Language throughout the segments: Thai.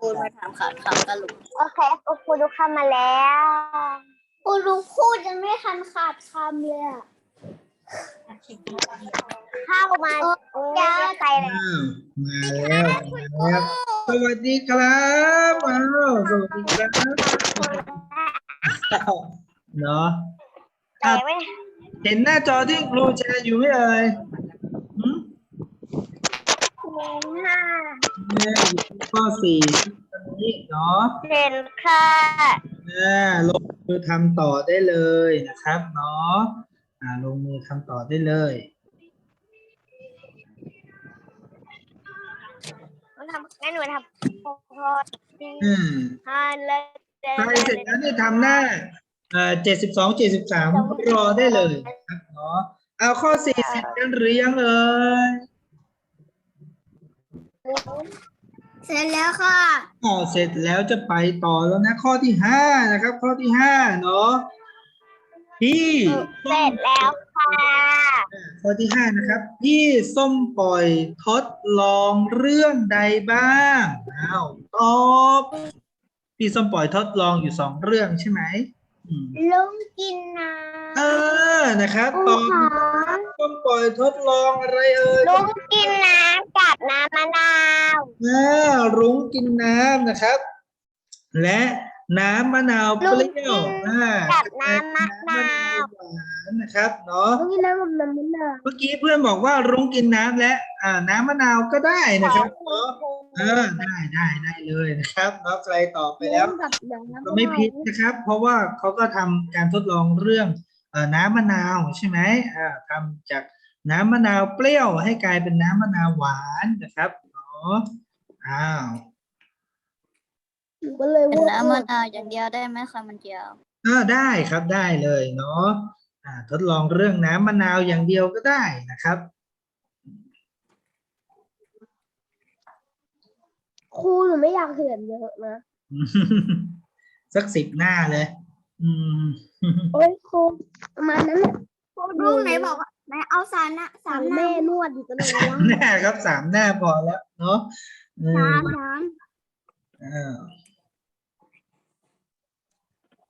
พูดไม่ทำขาดคำกันลูกโอเคครูดูเข้ามาแล้วครูรู้พูดยังไม่ทันขาดคำเลยอะเข้ามาเจอใครเลยอ้าวมาแล้วมาแล้วสวัสดีครับอ้าวสวัสดีครับเนาะแต่ไม่เห็นหน้าจอที่ครูแชร์อยู่ไหมเอ่ย นค่ะเนี่อยู่ข้อสี่ตรงนี้เนาะเห็นค่ะอ่าลงมือทำต่อได้เลยนะครับเนาะอ่าลงมือทำต่อได้เลยหนูทำงั้นหนูทำพอดีอืมฮันเลยใครเสร็จแล้วนี่ทำหน้าเอ่อเจ็ดสิบสองเจ็ดสิบสามรอได้เลยนะครับเนาะเอาข้อสี่เสร็จกันหรือยังเอ่ย เสร็จแล้วค่ะอ๋อเสร็จแล้วจะไปต่อแล้วนะ ข้อที่ห้านะครับ ข้อที่ห้าเนาะพี่เสร็จแล้วค่ะข้อที่ห้านะครับ พี่ส้มปล่อยทดลองเรื่องใดบ้างอ้าวตอบพี่ส้มปล่อยทดลองอยู่สองเรื่องใช่ไหมอืม ลุงกินน้เออนะครับำตอบส้มปล่อยทดลองอะไรเอ่ยลุงกินน้ำกับน้ำมะนาวอ่ารุ้งกินน้ำนะครับ และน้ำมะนาวเปรี้ยวอ่ากับน้ำมะนาวหวานนะครับเนาะลุงกินน้ำกับน้ำมะนาวเมื่อกี้เพื่อนบอกว่ารุ้งกินน้ำและ อ่า น้ำมะนาวก็ได้นะครับเนาะ เออได้ได้ได้เลยนะครับเนาะใครตอบไปแล้วกับน้ำก็ไม่ผิดนะครับ เพราะว่าเขาก็ทำการทดลองเรื่องเอ่อน้ำมะนาวใช่ไหมอ่าทำจากน้ำมะนาวเปรี้ยวให้กลายเป็นน้ำมะนาวหวานนะครับเนาะอ้าวก็เลยเป็นว่าน้ำมะนาวอย่างเดียวได้ไหมคะมันเจียวอ่าได้ครับได้เลยเนาะอ่าทดลองเรื่องน้ำมะนาวอย่างเดียวก็ได้นะครับ ครูหนูไม่อยากเขียนเยอะนะ สักสิบหน้าเลย อืม โอ้ยครูประมาณนั้นแหละครูรู้ไหนบอกว่าไหนเอาสามนะสาสามมหน้าแม่นวดอยู่ตรงนี้สามหน้าครับสามหน้าพอแล้วเนาะอืมสามสามอ่า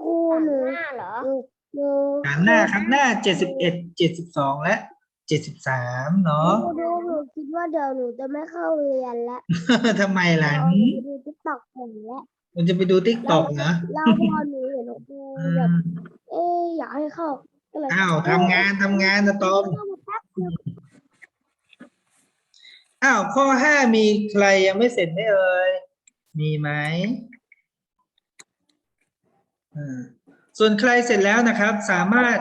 ครูหนูเหรอ หนู สามหน้าครับหน้าเจ็ดสิบเอ็ดเจ็ดสิบสองและ เจ็ดสิบสามเนาะครูดูหนูคิดว่าเดี๋ยวหนูจะไม่เข้าเรียนแล้วทำไมล่ะเอาหืมไปดูติ๊กต็อกหนูแล้วมันจะไปดูทิกตอกเหรอแล้วพอหนูเห็นครูอืแบบมเอ๊ะอยากให้เข้าก็เลยอ้าวทำงานทำงานนะตอมเข้ามาแป๊บเดียวอ้าวข้อห้ามีใครยังไม่เสร็จไหมเอ่ยมีไหมอ่าส่วนใครเสร็จแล้วนะครับ สามารถ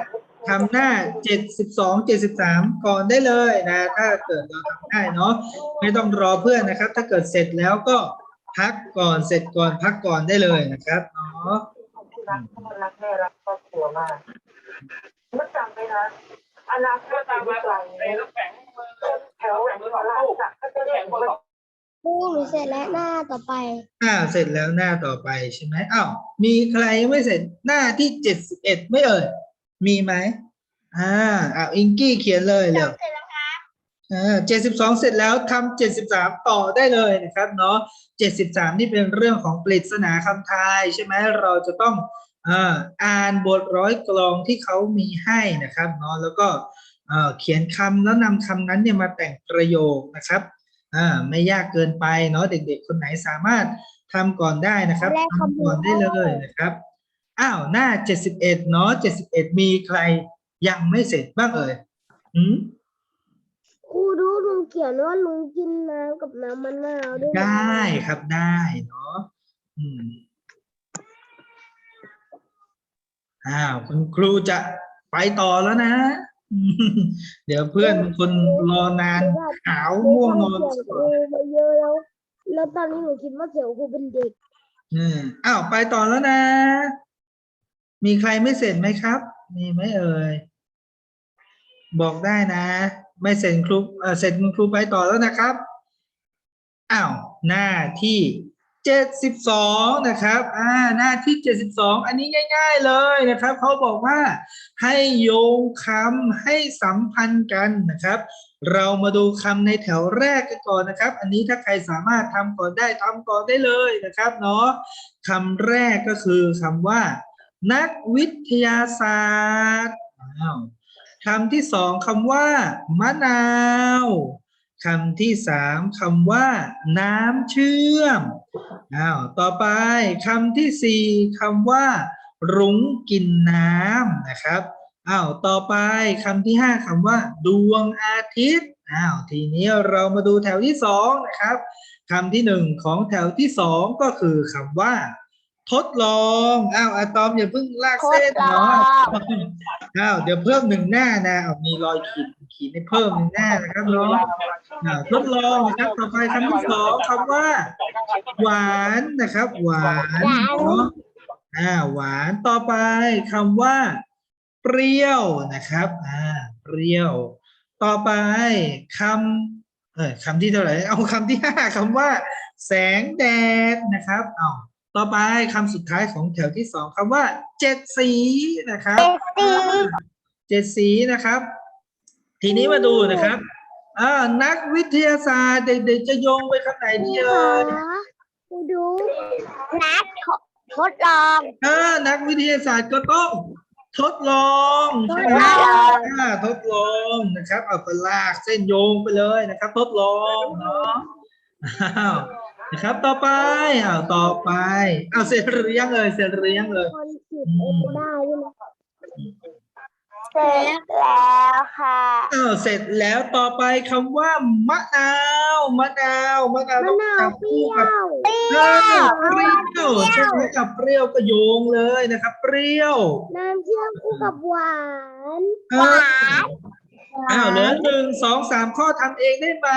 ทำหน้าเจ็ดสิบสองเจ็ดสิบสามก่อนได้เลยนะ ถ้าเกิดเราทำได้เนาะไม่ต้องรอเพื่อนนะครับ ถ้าเกิดเสร็จแล้วก็พักก่อนเสร็จก่อนพักก่อนได้เลยนะครับเนาะรักพ่อรักแม่รักครอบครัวมากไม่จำไว้นะอนาคตอยู่ไกลแถวแถวลาสักก็จะแข่งบอลครูหนูเสร็จแล้วหน้าต่อไปอ่าเสร็จแล้วหน้าต่อไปใช่ไหมอ้าวมีใครยังไม่เสร็จหน้าที่เจ็ดสิบเอ็ดไม่เอ่ย มีไหมอ่าอ้าวอิงกี้เขียนเลยเร็วเสร็จแล้วครับอ่าเจ็ดสิบสองเสร็จแล้วทำเจ็ดสิบสามต่อได้เลยนะครับเนาะเจ็ดสิบสามนี่เป็นเรื่องของปริศนาคำทายใช่ไหมเราจะต้องอ่าอ่านบทร้อยกลองที่เขามีให้นะครับเนาะแล้วก็เอ่อเขียนคำแล้วนำคำนั้นเนี่ยมาแต่งประโยคนะครับอ่าไม่ยากเกินไปเนาะเด็กๆ คนไหนสามารถทำก่อนได้นะครับทำก่อนได้เลยนะครับ อ้าวหน้าเจ็ดสิบเอ็ดเนาะเจ็ดสิบเอ็ดมีใครยังไม่เสร็จบ้างเอ่ยอืมครูดูลุงเขียนว่าลุงกินน้ำกับน้ำมะนาวด้วยนะได้ครับได้เนาะอืมอ้าวคุณครูจะไปต่อแล้วนะ เดี๋ยวเพื่อนบางคนรอนานหาวง่วงนอนเขียนครูมาเยอะแล้ว แล้วตอนนี้หนูคิดว่าเขียนครูเป็นเด็ก อืมอ้าวไปต่อแล้วนะ มีใครไม่เสร็จไหมครับ มีไหมเอ่ย บอกได้นะ ไม่เสร็จครูเอ่อเสร็จคุณครูไปต่อแล้วนะครับ อ้าว หน้าที่เจ็ดสิบสองนะครับ อ่า หน้าที่เจ็ดสิบสอง อันนี้ง่าย ๆเลยนะครับ เขาบอกว่าให้โยงคำให้สัมพันธ์กันนะครับ เรามาดูคำในแถวแรกกันก่อนนะครับ อันนี้ถ้าใครสามารถทำก่อนได้ทำก่อนได้เลยนะครับเนาะคำแรกก็คือคำว่า นักวิทยาศาสตร์คำที่สองคำว่ามะนาวคำที่สามคำว่า น้ำเชื่อมอ้าวต่อไปคำที่สี่คำว่า รุ้งกินน้ำนะครับอ้าวต่อไปคำที่ห้าคำว่า ดวงอาทิตย์อ้าวทีนี้เรามาดูแถวที่สองนะครับคำที่หนึ่งของแถวที่สองก็คือคำว่า ทดลองอ้าวอะตอมอย่าเพิ่งลากเส้นทดลองเนาะอ้าวเดี๋ยวเพิ่มหนึ่งหน้านะเอามีรอยขีดขีดให้เพิ่มหนึ่งหน้านะครับเนาะอ่าทดลองนะครับต่อไปคำที่สองคำว่า หวานนะครับ หวานเนาะอ่าหวานต่อไปคำว่า เปรี้ยวนะครับอ่าเปรี้ยว ต่อไปคำเออคำที่เท่าไหร่เอาคำที่ห้าคำว่า แสงแดดนะครับเอา ต่อไปคำสุดท้ายของแถวที่สองคำว่าเจ็ดสีนะครับเจ็ดสีนะครับ ทีนี้มาดูนะครับอ่านักวิทยาศาสตร์เด็กๆจะโยงไปข้างไหนดีเอ่ยครูดูนัดทดลองถ้านักวิทยาศาสตร์ก็ต้องทดลองใช่ไหมทดลองอ่าทดลองนะครับเอาไปลากเส้นโยงไปเลยนะครับ ทดลองเนาะอ้าว นะครับ ต่อไปอ้าวต่อไปอ้าวเสร็จหรือยังเลยเสร็จหรือยังเลยคนขีดเอ็กได้ใช่ไหมเสร็จแล้วค่ะอ้าวเสร็จแล้วต่อไปคำว่ามะนาวมะนาวมะนาวมะต้องนาวจับเปรี้คู่ยกับวเปรี้เอยวอเปรี้ยวใช่ไหมกับเปรี้ยวก็โยงเลยนะครับ เปรี้ยวน้ำเชื่อมคู่กับหวานเอออ้าวเหลือหนึ่งสองสามข้อทำเองได้ไหม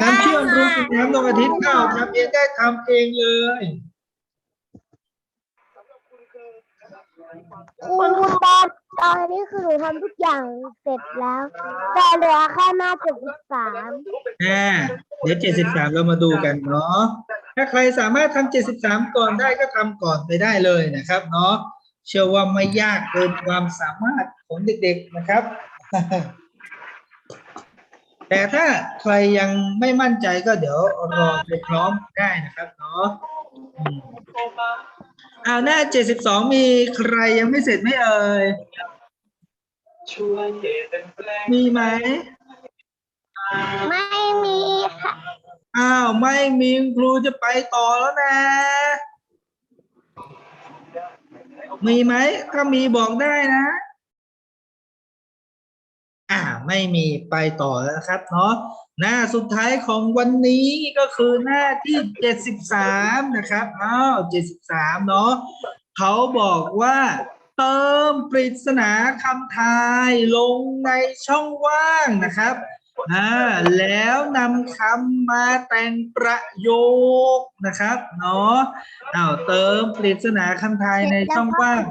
น้ำเชื่อมรวมกับน้ำดวงอาทิตย์อ้าวทำเองได้ทำเองเลยคุณคุณบอลตอนนี้คือหนูทำทุกอย่างเสร็จแล้ว แต่เหลือแค่หน้าเจ็ดสิบสามอ่าเดี๋ยวเจ็ดสิบสามเรามาดูกันเนาะถ้าใครสามารถทำเจ็ดสิบสามก่อนได้ก็ทำก่อนไปได้เลยนะครับ เนาะเชื่อว่าไม่ยากเกินความสามารถของเด็ก ๆนะครับ แต่ถ้าใครยังไม่มั่นใจก็เดี๋ยวรอไปพร้อมได้นะครับเนาะอืมอ่าหน้าเจ็ดสิบสองมีใครยังไม่เสร็จไหมเอ่ยช่วยเปลี่ยนแปลงมีไหม ไม่มีค่ะ อ้าว ไม่มีครูจะไปต่อแล้วนะ มีไหม ถ้ามีบอกได้นะ อ่าไม่มีไปต่อแล้วครับเนาะหน้าสุดท้ายของวันนี้ก็คือหน้าที่เจ็ดสิบสามนะครับอ้าวเจ็ดสิบสามเนาะเขาบอกว่า เติมปริศนาคำทายลงในช่องว่างนะครับอ่าแล้วนำคำมาแต่งประโยคนะครับเนาะอ้าวเติมปริศนาคำทายในช่องว่าง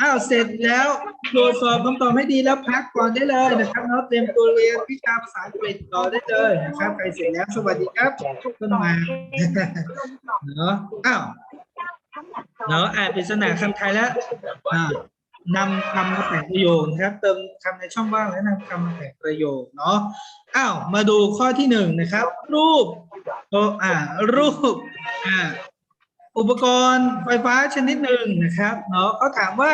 อ้าวเสร็จแล้วตรวจสอบคำตอบให้ดีแล้วพักก่อนได้เลยนะครับเนาะเตรียมตัวเรียนวิชาภาษาอังกฤษต่อได้เลยนะครับใครเสร็จแล้วสวัสดีครับต้นมาเนาะอ้าวเนาะอ่านปริศนาคำไทยแล้วนำคำมาแต่งประโยคนะครับ เติมคำในช่องว่างและนำคำมาแต่งประโยคเนาะอ้าวมาดูข้อที่หนึ่งนะครับ รูปโออ่ารูปอ่า อุปกรณ์ไฟฟ้าชนิดหนึ่งนะครับเนาะเขาถามว่า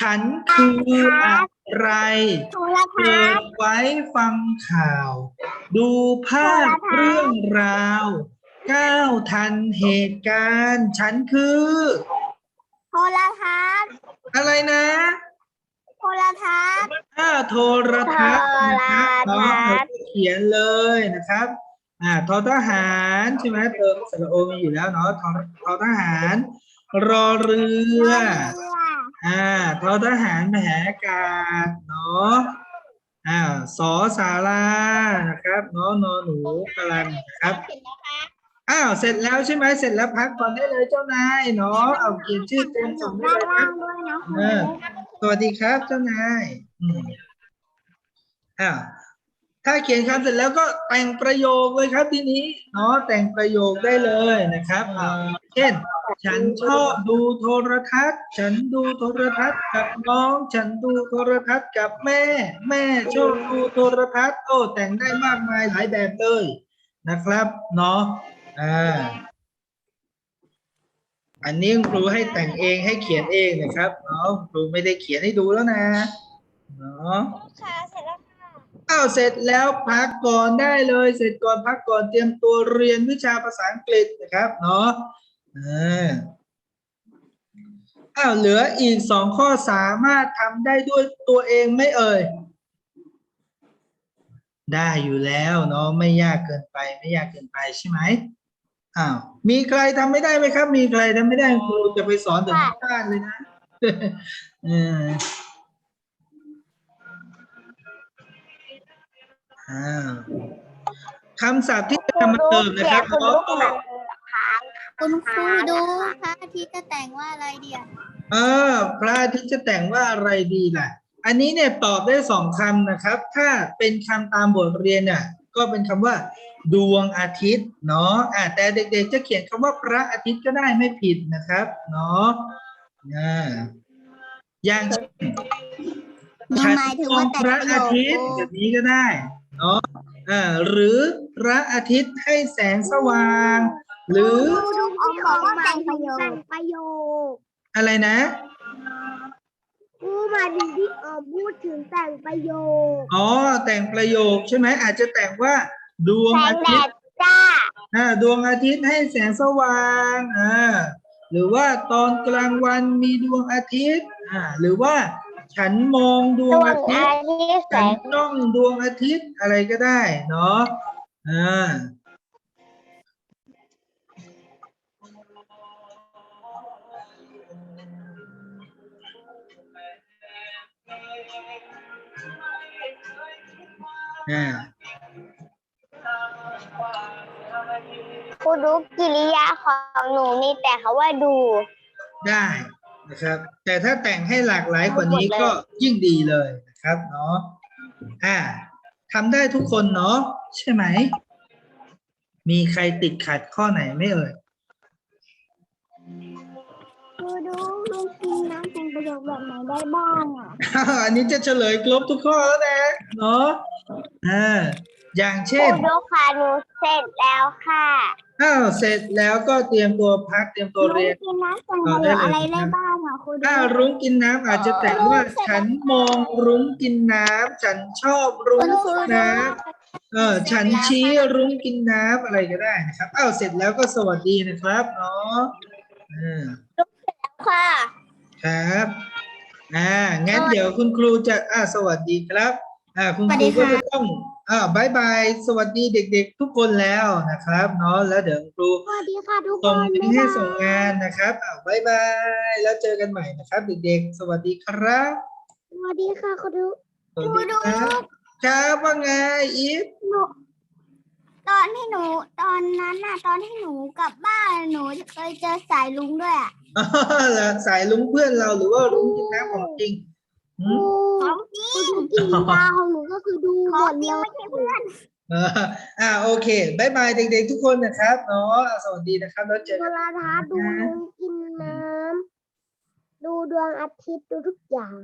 ฉันคืออะไรโทรทัเปิศดน์ไว้ฟังข่าว ดูภาพเรื่องราวก้าวทันเหตุการณ์ ฉันคือโทรทัศน์อะไรนะโทรทัศน์อ่าโทรทัศน์นะครับโทรเนาะทัศน์เขียนเลยนะครับ อ่าทอทหารใช่ไหมเติมสระโอมีอยู่แล้วเนาะทอทอทหาร รอเรืออ่าทอทหารมหากาศเนาะอ่าสอสารานะครับเนาะนอหนูกำลังนะครับอ้าวเสร็จแล้วใช่ไหมเสร็จแล้วพักก่อนได้เลยเจ้านายเนาะเอาเขียนชื่อเต็มส่งได้ด้านเลยคล่ารับงด้วยนะเออสวัสดีครับเจ้านายอืมอ้าว ถ้าเขียนคำเสร็จแล้วก็แต่งประโยคเลยครับทีนี้เนาะแต่งประโยคได้เลยนะครับ เช่น ฉันชอบดูโทรทัศน์ ฉันดูโทรทัศน์กับน้อง ฉันดูโทรทัศน์กับแม่ แม่ชอบดูโทรทัศน์ โอ้แต่งได้มากมายหลายแบบเลยนะครับเนาะอ่าอันนี้ครูให้แต่งเองให้เขียนเองนะครับเนาะครูไม่ได้เขียนให้ดูแล้วนะเนาะค่ะเสร็จแล้ว อ้าวเสร็จแล้วพักก่อนได้เลย เสร็จก่อนพักก่อนเตรียมตัวเรียนวิชาภาษาอังกฤษนะครับเนาะอ้าวเหลืออีกสองข้อสามารถทำได้ด้วยตัวเองไม่เอ่ย ได้อยู่แล้วเนาะไม่ยากเกินไปไม่ยากเกินไปใช่ไหมอ้าวมีใครทำไม่ได้ไหมครับ มีใครทำไม่ได้ครูจะไปสอนถึงบ้านเลยนะ เออ อ่าคำศัพท์ที่จะนำมาเติมนะครับคุณเนาะลูกมันค้างคุณครูดูพระอาทิตย์จะแต่งว่าอะไรเดียวเออพระอาทิตย์จะแต่งว่าอะไรดีล่ะ อันนี้เนี่ยตอบได้สองคำนะครับ ถ้าเป็นคำตามบทเรียนเนี่ยก็เป็นคำว่า ดวงอาทิตย์เนาะอ่าแต่เด็กๆ จะเขียนคำว่าพระอาทิตย์ก็ได้ไม่ผิดนะครับ เนาะอ่าอย่างเช่นหนูฉันหมายถึงมอว่างแต่พงระประโยอาคทิตย์แบบนี้ก็ได้ เนาะอ่าหรือพระอาทิตย์ให้แสงสว่าง หรือดูที่บอกว่าแต่งประโยคแต่งประโยคอะไรนะกูมาถึงที่เออพูดถึงแต่งประโยคอ๋อแต่งประโยคใช่ไหมอาจจะแต่งว่าดวงแสงอาแดทิตดย์จ้าอ่าดวงอาทิตย์ให้แสงสว่างอ่าหรือว่าตอนกลางวันมีดวงอาทิตย์อ่าหรือว่า ฉันมองดดวงวงอาทิตอาย์ทิตย์แสฉันงจ้องดวงอาทิตย์อะไรก็ได้เนาะอ่าอ่ากูรู้กิริยาของหนูมีแต่คาว่าดู ได้ นะครับ แต่ถ้าแต่งให้หลากหลายกว่านี้หมดเลยก็ยิ่งดีเลยนะครับเนาะอ่าทำได้ทุกคนเนาะใช่ไหม มีใครติดขัดข้อไหนไหม่เอ่ยกูดูลูกกินน้ำแต่งประโยคแบบไหนได้บ้างอะอ้าวอันนี้จะเฉลยครบทุกข้อแล้วนะเนาะอ่าอย่างเช่กูนดูค่ะหนูเสร็จแล้วค่ะ อ้าวเสร็จแล้วก็เตรียมตัวพักเตรียมตัวเรียน กินน้ำแต่งประโยคอะไรได้บ้างอะคุณดูถ้ารุ้งกินน้ำอาจจะแต่งว่าฉันมองรุ้งกินน้ำฉันชอบรุ้งกินน้ำเออฉันชี้รุ้งกินน้ำอะไรก็ได้นะครับอ้าวเสร็จแล้วก็สวัสดีนะครับเนาะอืมค่ะครับ อ่า งั้นเดี๋ยวคุณครูจะ อ่า สวัสดีครับ อ่า คุณครูก็จะต้อง อ่าบายบาย สวัสดีเด็ก ๆ ทุกคนแล้วนะครับเนาะแล้วเดี๋ยวคุณครูสวัสดีค่ะทุกคส่งนลิงก์ให้ส่งงานนะครับอ่าบายบาย แล้วเจอกันใหม่นะครับ เด็กๆ สวัสดีครับ สวัสดีค่ะคุณดูสวัสดีครับครับว่าไงอีฟหนูตอนที่หนู ตอนนั้นน่ะ ตอนที่หนูกลับบ้านหนูเคยเจอสายลุงด้วยอะอ๋อเหรอสายลุงเพื่อนเราหรือว่าลุงกินน้ำของจริง หืมของจริงกิริยาของหนูก็คือดูหขมองดจริเลย ไม่ใช่เพื่อน เอออ่าโอเคบายบายเด็กๆทุกคนนะครับเนาะสวัสดีนะครับแล้วเจอโทกันรทัศน์ดูลุงกินน้ำดูดวงอาทิตย์ดูทุกอย่าง